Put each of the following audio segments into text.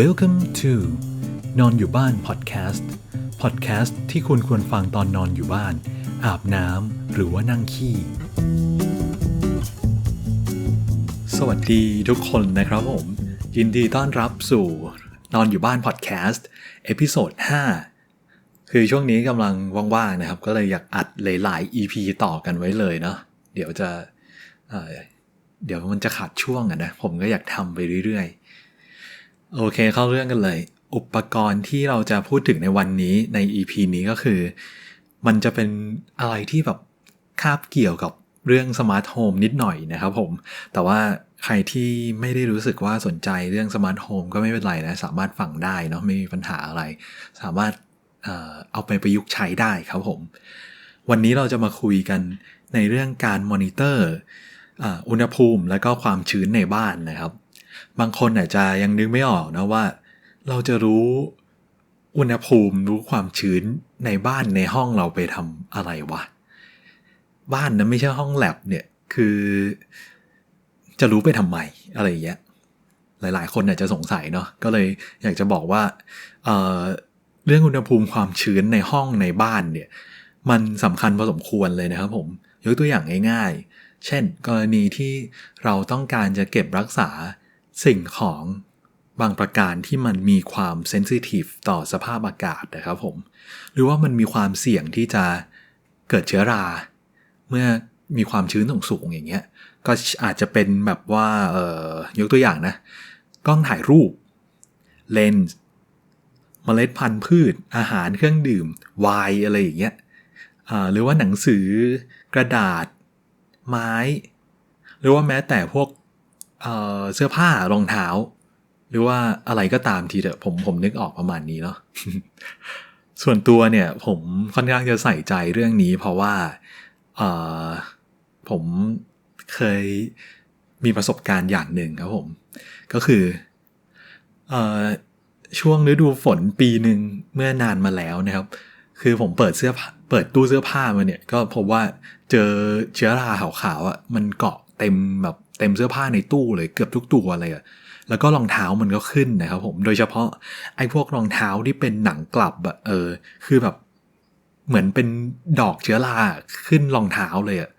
Welcome to นอนอยู่บ้านพอดแคสต์พอดแคสต์ที่คุณควรฟังตอนนอนอยู่บ้าน อาบน้ำหรือว่านั่งขี้ สวัสดีทุกคนนะครับผม ยินดีต้อนรับสู่นอนอยู่บ้านพอดแคสต์เอพิโซด5 คือช่วงนี้กำลังว่างๆนะครับ ก็เลยอยากอัดหลายๆ EP ต่อกันไว้เลยเนาะเดี๋ยวจะเเดี๋ยวมันจะขาดช่วงอะนะ ผมก็อยากทำไปเรื่อยๆ โอเคเข้าเรื่องกันเลย อุปกรณ์ที่เราจะพูดถึงในวันนี้ใน EP นี้ก็คือ มันจะเป็นอะไรที่แบบคาบเกี่ยวกับเรื่องสมาร์ทโฮมนิดหน่อยนะครับผม แต่ว่าใครที่ไม่ได้รู้สึกว่าสนใจเรื่องสมาร์ทโฮมก็ไม่เป็นไรนะ สามารถฟังได้เนาะไม่มีปัญหาอะไร สามารถเอาไปประยุกต์ใช้ได้ครับผม วันนี้เราจะมาคุยกันในเรื่องการมอนิเตอร์อุณหภูมิและก็ความชื้นในบ้านนะครับ บางคนอาจจะยังนึกไม่ออกนะว่า เราจะรู้อุณหภูมิรู้ความชื้นในบ้านในห้องเราไปทำอะไรวะ บ้านนั้นไม่ใช่ห้องแลบเนี่ยคือ จะรู้ไปทำไมอะไรอย่างเงี้ยหลาย ๆ คนอาจจะสงสัยเนาะก็เลยอยากจะบอกว่าเเรื่องอุณหภูมิความชื้นในห้องในบ้านเนี่ย มันสำคัญพอสมควรเลยนะครับผมยกตัวอย่างง่าย ๆ เช่น กรณีที่เราต้องการจะเก็บรักษา สิ่งของบางประการที่มันมีความเซนซิทีฟต่อสภาพอากาศนะครับผม หรือว่ามันมีความเสี่ยงที่จะเกิดเชื้อรา เมื่อมีความชื้นสูงๆอย่างเงี้ย ก็อาจจะเป็นแบบว่าเอ่อยกตัวอย่างนะ กล้องถ่ายรูป เลนส์เมล็ดพันธุ์พืช อาหารเครื่องดื่ม ไวน์อะไรอย่างเงี้ยหรือว่าหนังสือกระดาษ ไม้ หรือว่าแม้แต่พวก เสื้อผ้ารองเท้า หรือว่าอะไรก็ตามทีเถอะผมผมนึกออกประมาณนี้เนาะส่วนตัวเนี่ย ผมค่อนข้างจะใส่ใจเรื่องนี้ เพราะว่าผมเคยมีประสบการณ์อย่างหนึ่งครับผม ก็คืออช่วงฤดูฝนปีหนึ่งเมื่อนานมาแล้วนะครับ คือผมเปิดเสื้อเปิดตู้เสื้อผ้ามาเนี่ย ก็พบว่าเจอเชื้อราขาวๆอะมันเกาะเต็มแบบ เต็มเสื้อผ้าในตู้เลยเกือบทุกตัวเลยอะแล้วก็รองเท้ามันก็ขึ้นนะครับผมโดยเฉพาะไอ้พวกรองเท้าที่เป็นหนังกลับอะเออ คือแบบ เหมือนเป็นดอกเชื้อราขึ้นรองเท้าเลยอะ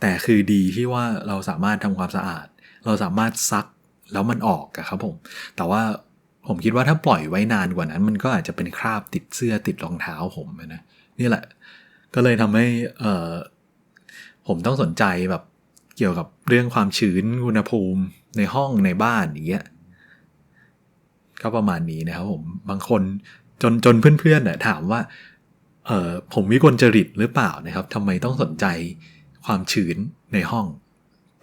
แต่คือดีที่ว่าเราสามารถทำความสะอาด เราสามารถซักแล้วมันออกอะครับผม แต่ว่าผมคิดว่าถ้าปล่อยไว้นานกว่านั้น มันก็อาจจะเป็นคราบติดเสื้อติดรองเท้าผมนะนี่แหละ ก็เลยทำให้เออผมต้องสนใจแบบ เกี่ยวกับเรื่องความชื้นอุณหภูมิในห้องในบ้านอย่างเงี้ยก็ประมาณนี้นะครับผมบางคนจนจนเพื่อนๆเน่ยถามว่าเออผมวิกลจริตหรือเปล่านะครับทำไมต้องสนใจความชื้นในห้อง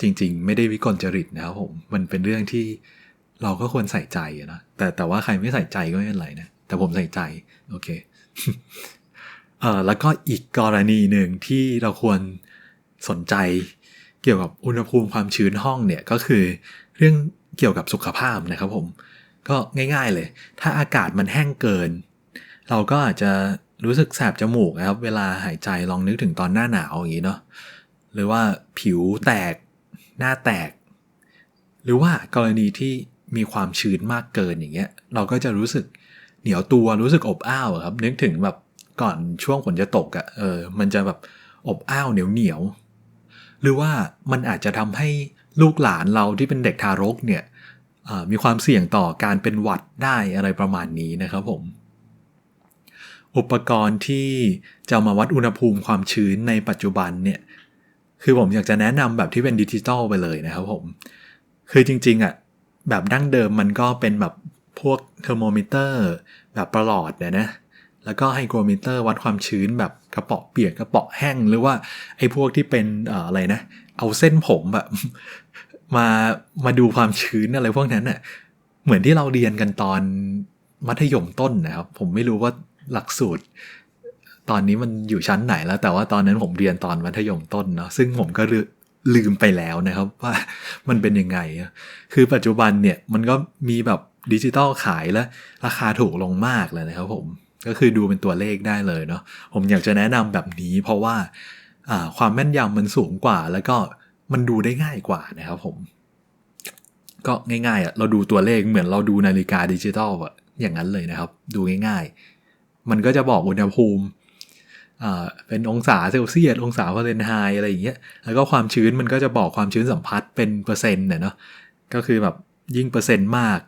จริง ๆ ไม่ได้วิกลจริตนะครับผมมันเป็นเรื่องที่เราก็ควรใส่ใจนะแต่แต่ว่าใครไม่ใส่ใจก็ไม่เป็นไรนะแต่ผมใส่ใจโอเคเออแล้วก็อีกกรณีหนึ่งที่เราควรสนใจ เกี่ยวกับอุณหภูมิความชื้นห้องเนี่ยก็คือเรื่องเกี่ยวกับสุขภาพนะครับผม ก็ง่ายๆเลย ถ้าอากาศมันแห้งเกิน เราก็อาจจะรู้สึกแสบจมูกนะครับ เวลาหายใจลองนึกถึงตอนหน้าหนาวอย่างนี้เนาะหรือว่าผิวแตกหน้าแตก หรือว่ากรณีที่มีความชื้นมากเกินอย่างเงี้ย เราก็จะรู้สึกเหนียวตัวรู้สึกอบอ้าวครับ นึกถึงแบบก่อนช่วงฝนจะตกอะ่ะเออมันจะแบบอบอ้าวเหนียวเหนียว หรือว่ามันอาจจะทำให้ลูกหลานเราที่เป็นเด็กทารกเนี่ยมีความเสี่ยงต่อการเป็นหวัดได้อะไรประมาณนี้นะครับผม อุปกรณ์ที่จะมาวัดอุณหภูมิความชื้นในปัจจุบันเนี่ย คือผมอยากจะแนะนำแบบที่เป็นดิจิตอลไปเลยนะครับผม คือจริงๆอะแบบดั้งเดิมมันก็เป็นแบบพวกเทอร์โมมิเตอร์แบบประหลอดเนี่ยนะ แล้วก็ไฮโกรมิเตอร์วัดความชื้นแบบกระเป๋อเปียกกระเป๋อแห้ง หรือว่าไอ้พวกที่เป็นอะไรนะ เอาเส้นผมแบบมามาดูความชื้นอะไรพวกนั้นเน่ะเหมือนที่เราเรียนกันตอนมัธยมต้นนะครับ ผมไม่รู้ว่าหลักสูตร ตอนนี้มันอยู่ชั้นไหนแล้ว แต่ว่าตอนนั้นผมเรียนตอนมัธยมต้นเนาะซึ่งผมก็ลืมไปแล้วนะครับ ว่ามันเป็นยังไง คือปัจจุบันเนี่ยมันก็มีแบบดิจิตอลขายและราคาถูกลงมากเลยนะครับผม ก็คือดูเป็นตัวเลขได้เลยเนาะผมอยากจะแนะนำแบบนี้ เพราะว่าความแม่นยำมันสูงกว่า แล้วก็มันดูได้ง่ายกว่านะครับผม ก็ง่ายๆอะเราดูตัวเลขเหมือนเราดูนาฬิกาดิจิตอลอะอย่างนั้นเลยนะครับ ดูง่ายๆ มันก็จะบอกอุณหภูมิเป็นองศาเซลเซียสองศาฟาเรนไฮต์อะไรอย่างเงี้ยแล้วก็ความชื้นมันก็จะบอกความชื้นสัมพัทธ์เป็นเปอร์เซ็นต์เนาะก็คือแบบยิ่งเปอร์เซ็นต์มาก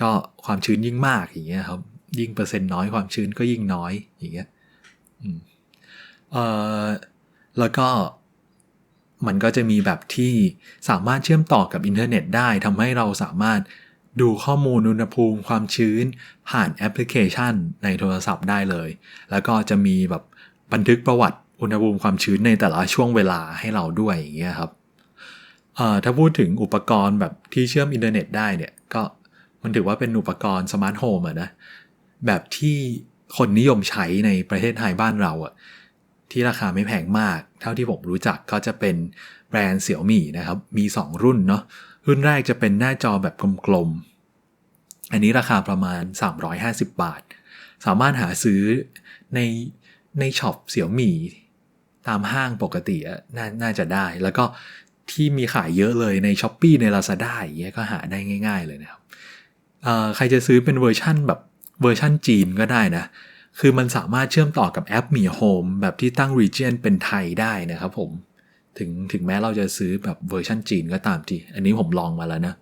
ก็ความชื้นยิ่งมากอย่างเงี้ยครับ ยิ่งเปอร์เซ็นต์น้อยความชื้นก็ยิ่งน้อยอย่างเงี้ยเออแล้วก็มันก็จะมีแบบที่สามารถเชื่อมต่อกับอินเทอร์เน็ตได้ทำให้เราสามารถดูข้อมูลอุณหภูมิความชื้นผ่านแอปพลิเคชันในโทรศัพท์ได้เลย แล้วก็จะมีแบบบันทึกประวัติอุณหภูมิความชื้นในแต่ละช่วงเวลาให้เราด้วยอย่างเงี้ยครับถ้าพูดถึงอุปกรณ์แบบที่เชื่อมอินเทอร์เน็ตได้เนี่ยก็มันถือว่าเป็นอุปกรณ์สมาร์ทโฮมอะนะ แบบที่คนนิยมใช้ในประเทศไทยบ้านเราอะที่ราคาไม่แพงมาก เท่าที่ผมรู้จักก็จะเป็นแบรนด์เสี่ยวมี่นะครับ มี 2 รุ่นเนาะรุ่นแรกจะเป็นหน้าจอแบบกลมๆ อันนี้ราคาประมาณ 350 บาท สามารถหาซื้อในในช็อปเสี่ยวมี่ตามห้างปกตินน่าจะได้ แล้วก็ที่มีขายเยอะเลยใน s h อ p e e ใน Lazada อย่างเงี้ยก็หาได้ง่าย ๆ เลยนะครับใครจะซื้อเป็นเวอร์ชั่นแบบ เวอร์ชั่นจีนก็ได้นะ คือมันสามารถเชื่อมต่อกับแอปมีโฮมแบบที่ตั้ง region เป็นไทยได้นะครับผม ถึงถึงแม้เราจะซื้อแบบเวอร์ชันจีนก็ตามที อันนี้ผมลองมาแล้วนะ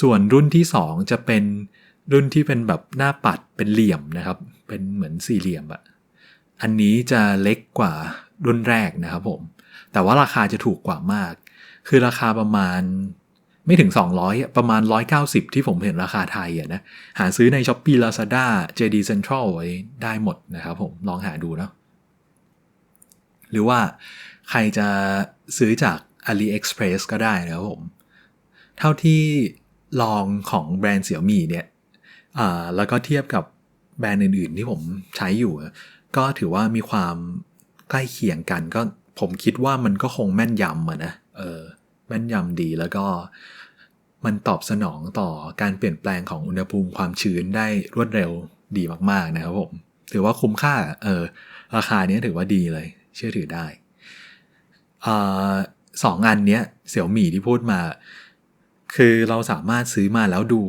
ส่วนรุ่นที่ 2 จะเป็นรุ่นที่เป็นแบบหน้าปัดเป็นเหลี่ยมนะครับ เป็นเหมือนสี่เหลี่ยมอะอันนี้จะเล็กกว่ารุ่นแรกนะครับผม แต่ว่าราคาจะถูกกว่ามาก คือราคาประมาณ ไม่ถึง 200 ประมาณ 190 ที่ผมเห็นราคาไทยอะนะ หาซื้อใน s h อ p e e Lazada JD Central ไว้ได้หมดนะครับผม ลองหาดูเนาะหรือว่าใครจะซื้อจาก AliExpress ก็ได้นะครับผม เท่าที่ลองของแบรนด์เสี่ยวมี่เนี่ยแล้วก็เทียบกับแบรนด์อื่นๆ ที่ผมใช้อยู่ ก็ถือว่ามีความใกล้เคียงกัน ก็ผมคิดว่ามันก็คงแม่นยำอะนะ เออ ม่นยำดีแล้วก็มันตอบสนองต่อการเปลี่ยนแปลงของอุณหภูมิความชื้นได้รวดเร็วดีมากๆนะครับผม ถือว่าคุ้มค่าเออราคานี้ถือว่าดีเลย เชื่อถือได้อสองอันเนี้ยเสี่ยวหมี่ที่พูดมา คือเราสามารถซื้อมาแล้วดู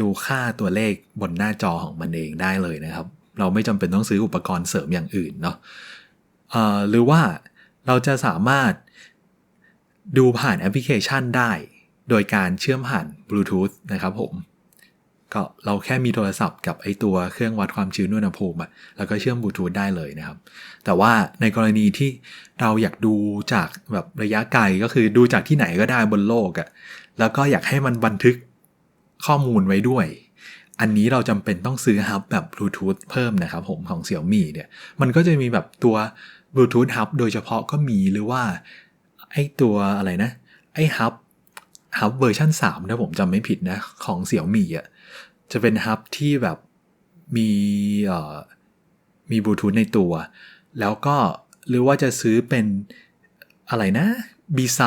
ดูค่าตัวเลขบนหน้าจอของมันเองได้เลยนะครับ เราไม่จำเป็นต้องซื้ออุปกรณ์เสริมอย่างอื่นเนาะหรือว่าเราจะสามารถ ดูผ่านแอปพลิเคชันได้ โดยการเชื่อมผ่านบลูทูธนะครับผม ก็เราแค่มีโทรศัพท์กับไอตัวเครื่องวัดความชื้นอุณหภูมิอะแล้วก็เชื่อมบลูทูธได้เลยนะครับ แต่ว่าในกรณีที่เราอยากดูจากแบบระยะไกลก็คือดูจากที่ไหนก็ได้บนโลกอะแล้วก็อยากให้มันบันทึกข้อมูลไว้ด้วยอันนี้เราจำเป็นต้องซื้อฮับแบบบลูทูธเพิ่มนะครับผมของ Xiaomi เนี่ย มันก็จะมีแบบตัวบลูทูธฮับโดยเฉพาะก็มีหรือว่า ไอตัวอะไรนะ ไอฮับฮับเวอร์ชัน3ถ้าผมจำไม่ผิดนะ ของเสี่ยวมี่อะจะเป็นฮับที่แบบมีเอ่อมีบลูทูธในตัว แล้วก็หรือว่าจะซื้อเป็นอะไรนะบีไซ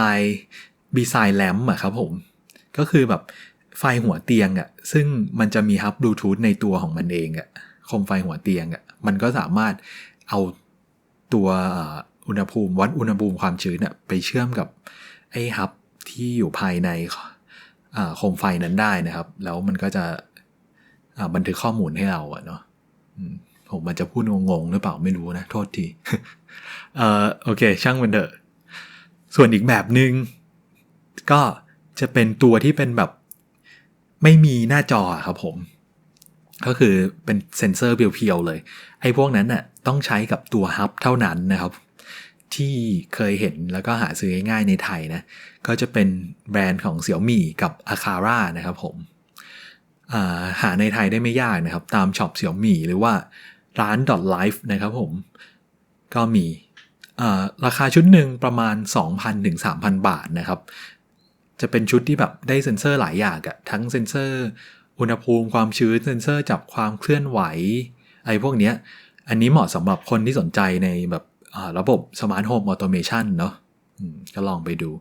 บีไซแลมอะครับผม ก็คือแบบไฟหัวเตียงอะซึ่งมันจะมีฮับบลูทูธในตัวของมันเองอะคมไฟหัวเตียงอะมันก็สามารถเอาตัว อุณหภูมิวัดอุณหภูมิความชื้นเนี่ยไปเชื่อมกับไอ้ฮับที่อยู่ภายในโคมไฟนั้นได้นะครับ แล้วมันก็จะบันทึกข้อมูลให้เราอะเนาะผมมันจะพูดงงๆหรือเปล่าไม่รู้นะ โทษทีเออโอเค ช่างมันเถอะ ส่วนอีกแบบหนึง่งก็จะเป็นตัวที่เป็นแบบไม่มีหน้าจอครับผม ก็คือเป็นเซนเซอร์เพียวๆเลย ไอ้พวกนั้นน่ะต้องใช้กับตัวฮับเท่านั้นนะครับ ที่เคยเห็นแล้วก็หาซื้อง่ายในไทยนะ ก็จะเป็นแบรนด์ของเสี่ยวมี่กับ a k a r a นะครับผมหาในไทยได้ไม่ยากนะครับ ตามช็อปเสี่ยวมี่หรือว่าร้าน .life นะครับผม ก็มีราคาชุดหนึ่งประมาณ 2,000ถึง3,000 บาทนะครับ จะเป็นชุดที่แบบได้เซ็นเซอร์หลายอย่างอะทั้งเซ็นเซอร์อุณหภูมิความชื้นเซ็นเซอร์จับความเคลื่อนไหวไอ้พวกเนี้ยอันนี้เหมาะสำหรับคนที่สนใจในแบบ ระบบสมาร์ทโฮมออโตเมชันเนาะก็ลองไปดู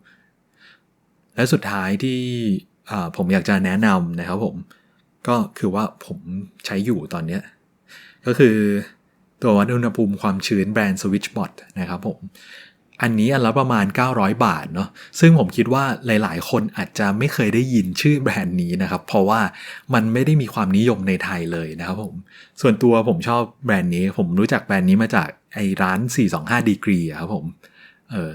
และสุดท้ายที่ผมอยากจะแนะนำนะครับผม ก็คือว่าผมใช้อยู่ตอนนี้ ก็คือตัววัดอุณหภูมิความชื้นแบรนด์ Switchbot นะครับผม อันนี้อันละประมาณ 900 บาทเนาะซึ่งผมคิดว่าหลาย ๆ คนอาจจะไม่เคยได้ยินชื่อแบรนด์นี้นะครับ เพราะว่ามันไม่ได้มีความนิยมในไทยเลยนะครับผม ส่วนตัวผมชอบแบรนด์นี้ ผมรู้จักแบรนด์นี้มาจากไอ้ร้าน 425 ดีกรีครับผมเออ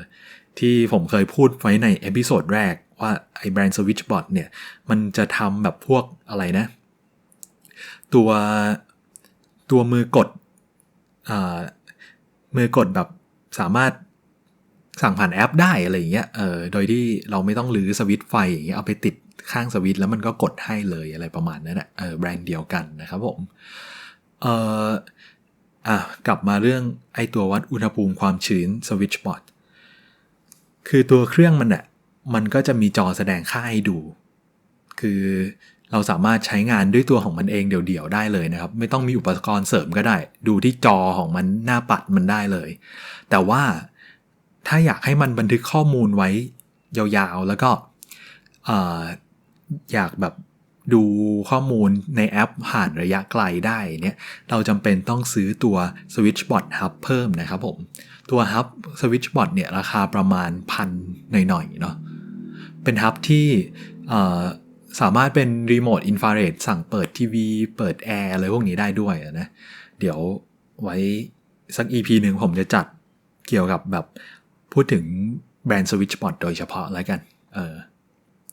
ที่ผมเคยพูดไว้ในเอพิโซดแรกว่าไอ้แบรนด์ Switchbot เนี่ยมันจะทำแบบพวกอะไรนะ ตัวตัวมือกดมือกดแบบสามารถ สั่งผ่านแอปได้อะไรอย่างเงี้ยเออโดยที่เราไม่ต้องรื้อสวิตไฟอย่างเงี้ยเอาไปติดข้างสวิตแล้วมันก็กดให้เลยอะไรประมาณนั้นแหละเออแบรนด์เดียวกันนะครับผมเอออะกลับมาเรื่องไอตัววัดอุณหภูมิความชื้นสวิตช์บอร์ดคือตัวเครื่องมันอะมันก็จะมีจอแสดงค่าให้ดู คือเราสามารถใช้งานด้วยตัวของมันเองเดี่ยวๆได้เลยนะครับ ไม่ต้องมีอุปกรณ์เสริมก็ได้ ดูที่จอของมันหน้าปัดมันได้เลย แต่ว่า ถ้าอยากให้มันบันทึกข้อมูลไว้ยาวๆ แล้วก็อยากแบบดูข้อมูลในแอปผ่านระยะไกลได้เนี่ยเราจำเป็นต้องซื้อตัว Switchbot Hub เพิ่มนะครับผม ตัว Hub Switchbot เนี่ยราคาประมาณพันหน่อยๆเนาะเป็นฮับที่สามารถเป็นรีโมทอินฟราเรดสั่งเปิดทีวี เปิดแอร์อะไรพวกนี้ได้ด้วยนะ เดี๋ยวไว้สัก EP หนึ่งผมจะจัดเกี่ยวกับแบบ พูดถึงแบรนด์ Switchbot โดยเฉพาะแล้วกันเออ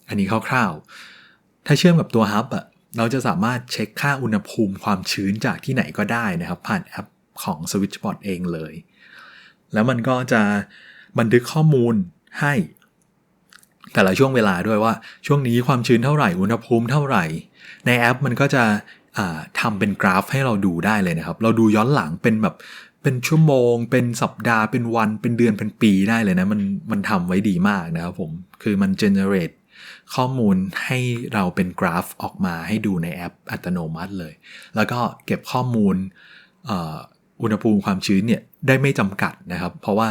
อันนี้คร่าวๆ ถ้าเชื่อมกับตัวฮับอะเราจะสามารถเช็คค่าอุณหภูมิความชื้นจากที่ไหนก็ได้นะครับ ผ่านแอปของ Switchbot เองเลย แล้วมันก็จะบันทึกข้อมูลให้ แต่ละช่วงเวลาด้วยว่าช่วงนี้ความชื้นเท่าไหร่ อุณหภูมิเท่าไหร่ ในแอปมันก็จะทำเป็นกราฟให้เราดูได้เลยนะครับ เราดูย้อนหลังเป็นแบบ เป็นชั่วโมง เป็นสัปดาห์เป็นวันเป็นเดือนเป็นปีได้เลยนะ มันมันทำไว้ดีมากนะครับผม คือมัน generate ข้อมูลให้เราเป็นกราฟออกมาให้ดูในแอปอัตโนมัติเลย แล้วก็เก็บข้อมูลอุณหภูมิความชื้นเนี่ยได้ไม่จำกัดนะครับ เพราะว่า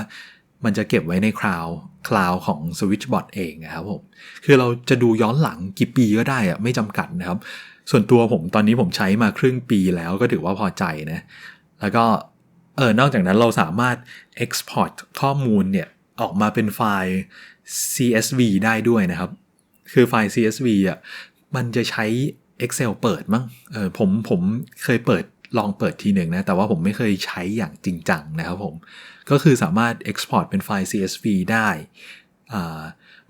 มันจะเก็บไว้ในคลาวคลาวของ Switchbot เองนะครับผม คือเราจะดูย้อนหลังกี่ปีก็ได้อะไม่จำกัดนะครับ ส่วนตัวผมตอนนี้ผมใช้มาครึ่งปีแล้วก็ถือว่าพอใจนะ แล้วก็ เออนอกจากนั้นเราสามารถ export ข้อมูลเนี่ย ออกมาเป็นไฟล์ CSV ได้ด้วยนะครับ คือไฟล์ CSV อะมันจะใช้ Excel เปิดมั้งเออผมผมเคยเปิดลองเปิดทีหนึ่งนะ แต่ว่าผมไม่เคยใช้อย่างจริงจังนะครับผม ก็คือสามารถ export เป็นไฟล์ CSV ได้อ่า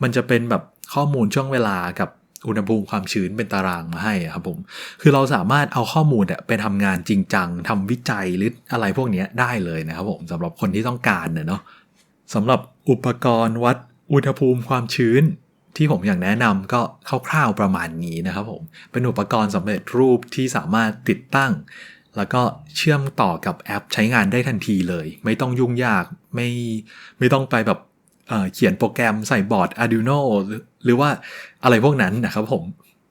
มันจะเป็นแบบข้อมูลช่วงเวลากับ อุณหภูมิความชื้นเป็นตารางมาให้ครับผม คือเราสามารถเอาข้อมูลไปทำงานจริงจังทำวิจัยหรืออะไรพวกนี้ได้เลยนะครับผมสำหรับคนที่ต้องการเนาะสำหรับอุปกรณ์วัดอุณหภูมิความชื้นที่ผมอยากแนะนำก็คร่าวๆประมาณนี้นะครับผม เป็นอุปกรณ์สำเร็จรูปที่สามารถติดตั้ง แล้วก็เชื่อมต่อกับแอปใช้งานได้ทันทีเลย ไม่ต้องยุ่งยากไม่ไม่ต้องไปแบบเขียนโปรแกรมใส่บอร์ด Arduino หรือว่า อะไรพวกนั้นนะครับผม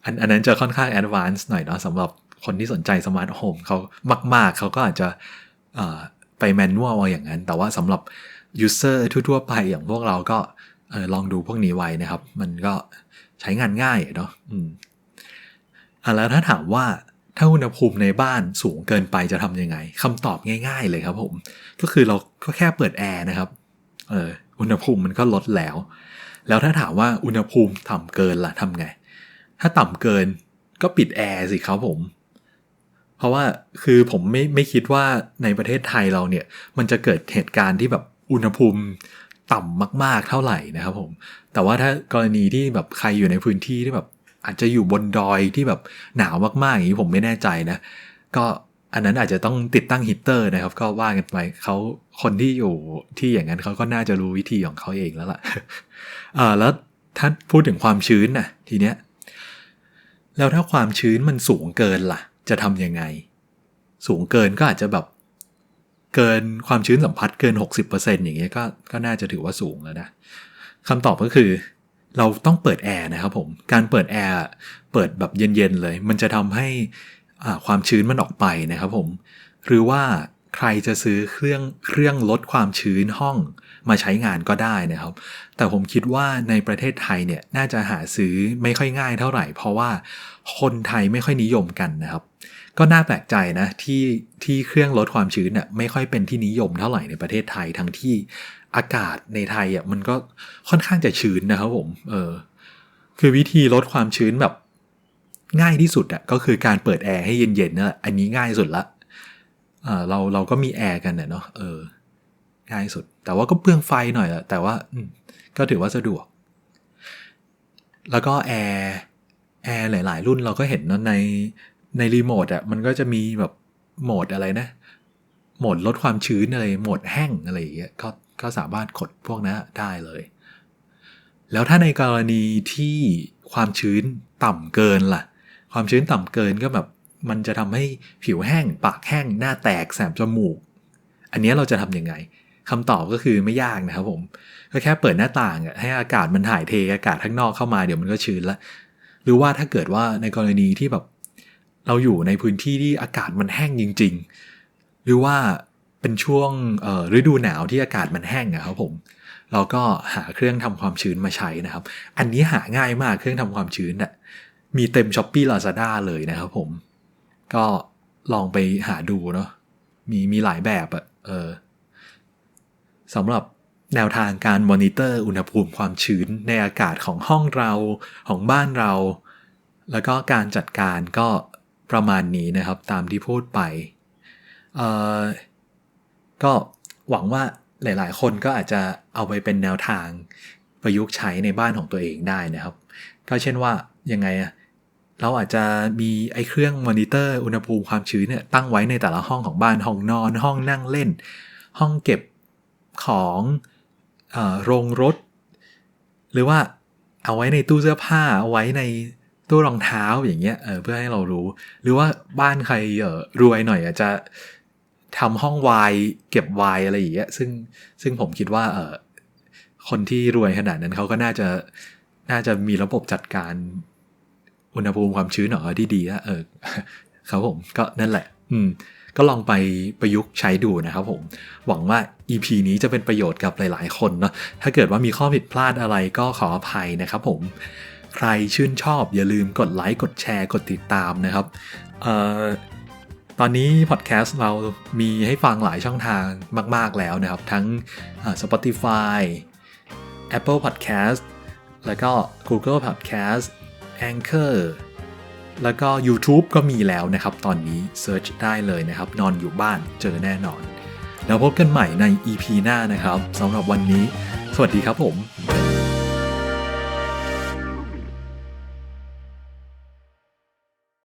อันอันนั้นจะค่อนข้างแอดวานซ์หน่อยเนาะสำหรับคนที่สนใจสมาร์ทโฮมเขามาก ๆ เขาก็อาจจะไปแมนนวลอย่างนั้น แต่ว่าสำหรับยูเซอร์ทั่ว ๆ ไปอย่างพวกเราก็ลองดูพวกนี้ไว้นะครับ มันก็ใช้งานง่ายเนาะอืมอะแล้วถ้าถามว่าถ้าอุณหภูมิในบ้านสูงเกินไปจะทำยังไงคำตอบง่าย ๆ เลยครับผม ก็คือเราก็แค่เปิดแอร์นะครับเอออุณหภูมิมันก็ลดแล้ว แล้วถ้าถามว่าอุณหภูมิต่ำเกินล่ะทำไง ถ้าต่ำเกินก็ปิดแอร์สิครับผม เพราะว่าคือผมไม่ไม่คิดว่าในประเทศไทยเราเนี่ย มันจะเกิดเหตุการณ์ที่แบบอุณหภูมิต่ำมาก ๆเท่าไหร่นะครับผม แต่ว่าถ้ากรณีที่แบบใครอยู่ในพื้นที่ที่แบบอาจจะอยู่บนดอยที่แบบหนาวมากๆอย่างนี้ผมไม่แน่ใจนะ ก็ อันนั้นอาจจะต้องติดตั้งฮีเตอร์นะครับ ก็ว่ากันไปเขาคนที่อยู่ที่อย่างนั้นเขาก็น่าจะรู้วิธีของเขาเองแล้วล่ะอ่าแล้วถ้าพูดถึงความชื้นนะทีเนี้ยแล้วถ้าความชื้นมันสูงเกินล่ะ จะทำยังไง สูงเกินก็อาจจะแบบเกินความชื้นสัมผัสเกิน 60%อย่างเงี้ยก็ก็น่าจะถือว่าสูงแล้วนะคำตอบก็คือ เราต้องเปิดแอร์นะครับผม การเปิดแอร์เปิดแบบเย็นๆเลย มันจะทำให้ ความชื้นมันออกไปนะครับผม หรือว่าใครจะซื้อเครื่องเครื่องลดความชื้นห้องมาใช้งานก็ได้นะครับ แต่ผมคิดว่าในประเทศไทยเนี่ยน่าจะหาซื้อไม่ค่อยง่ายเท่าไหร่ เพราะว่าคนไทยไม่ค่อยนิยมกันนะครับ ก็น่าแปลกใจนะที่ที่เครื่องลดความชื้นน่ะไม่ค่อยเป็นที่นิยมเท่าไหร่ในประเทศไทยทั้งที่อากาศในไทยอะมันก็ค่อนข้างจะชื้นนะครับผม เออคือวิธีลดความชื้นแบบ ง่ายที่สุดอะก็คือการเปิดแอร์ให้เย็นๆนั่นแหละอันนี้ง่ายสุดละเออเราเราก็มีแอร์กันเนาะเออง่ายสุด แต่ว่าก็เปลืองไฟหน่อยแหละแต่ว่าก็ถือว่าสะดวก แล้วก็แอร์แอร์หลาย ๆ รุ่นเราก็เห็นเนาะในในรีโมทอะมันก็จะมีแบบโหมดอะไรนะ โหมดลดความชื้นอะไรโหมดแห้งอะไรอย่างเงี้ยก็ก็สามารถกดพวกนั้นได้เลย แล้วถ้าในกรณีที่ความชื้นต่ำเกินล่ะ ความชื้นต่ำเกินก็แบบมันจะทำให้ผิวแห้ง ปากแห้ง หน้าแตกแสบจมูก อันนี้เราจะทำยังไงคำตอบก็คือไม่ยากนะครับผม ก็แค่เปิดหน้าต่างให้อากาศมันถ่ายเทอากาศข้างนอกเข้ามาเดี๋ยวมันก็ชื้นละ หรือว่าถ้าเกิดว่าในกรณีที่แบบเราอยู่ในพื้นที่ที่อากาศมันแห้งจริง ๆ หรือว่าเป็นช่วงฤดูหนาวที่อากาศมันแห้งอะครับผม เราก็หาเครื่องทำความชื้นมาใช้นะครับ อันนี้หาง่ายมากเครื่องทำความชื้นน่ะ มีเต็ม s h อ p e e Lazada เลยนะครับผม ก็ลองไปหาดูเนาะมีมีหลายแบบอะเออสำหรับแนวทางการมอนิเตอร์อุณหภูมิความชื้นในอากาศของห้องเราของบ้านเรา แล้วก็การจัดการก็ประมาณนี้นะครับตามที่พูดไปเออก็หวังว่าหลาย ๆ คนก็อาจจะเอาไปเป็นแนวทางประยุกต์ใช้ในบ้านของตัวเองได้นะครับ ก็เช่นว่ายังไงอะ เราอาจจะมีไอ้เครื่องมอนิเตอร์อุณหภูมิความชื้นเนี่ยตั้งไว้ในแต่ละห้องของบ้านห้องนอน ห้องนั่งเล่น ห้องเก็บของอโรงรถ หรือว่าเอาไว้ในตู้เสื้อผ้าเอาไว้ในตู้รองเท้าอย่างเงี้ยเเพื่อให้เรารู้ หรือว่าบ้านใครรวยหน่อยอาจจะทำห้องวายเก็บวายอะไรอย่างเงี้ยซึ่งซึ่งผมคิดว่าเออคนที่รวยขนาดนั้นเขาก็น่าจะน่าจะมีระบบจัดการ อุณหภูมิความชื้นหน่อยที่ดีอะเออครับผมก็นั่นแหละ อืม ก็ลองไปประยุกต์ใช้ดูนะครับผม หวังว่า EP นี้จะเป็นประโยชน์กับหลาย ๆ คนเนาะถ้าเกิดว่ามีข้อผิดพลาดอะไรก็ขออภัยนะครับผม ใครชื่นชอบอย่าลืมกดไลค์กดแชร์กดติดตามนะครับเอ่อตอนนี้พอดแคสต์เรามีให้ฟังหลายช่องทางมาก ๆ แล้วนะครับ ทั้ง Spotify Apple Podcast แล้วก็ Google Podcast Anchor แล้วก็ YouTube ก็มีแล้วนะครับตอนนี้เซิร์ชได้เลยนะครับ นอนอยู่บ้านเจอแน่นอน แล้วพบกันใหม่ใน EP หน้านะครับสำหรับวันนี้ สวัสดีครับผม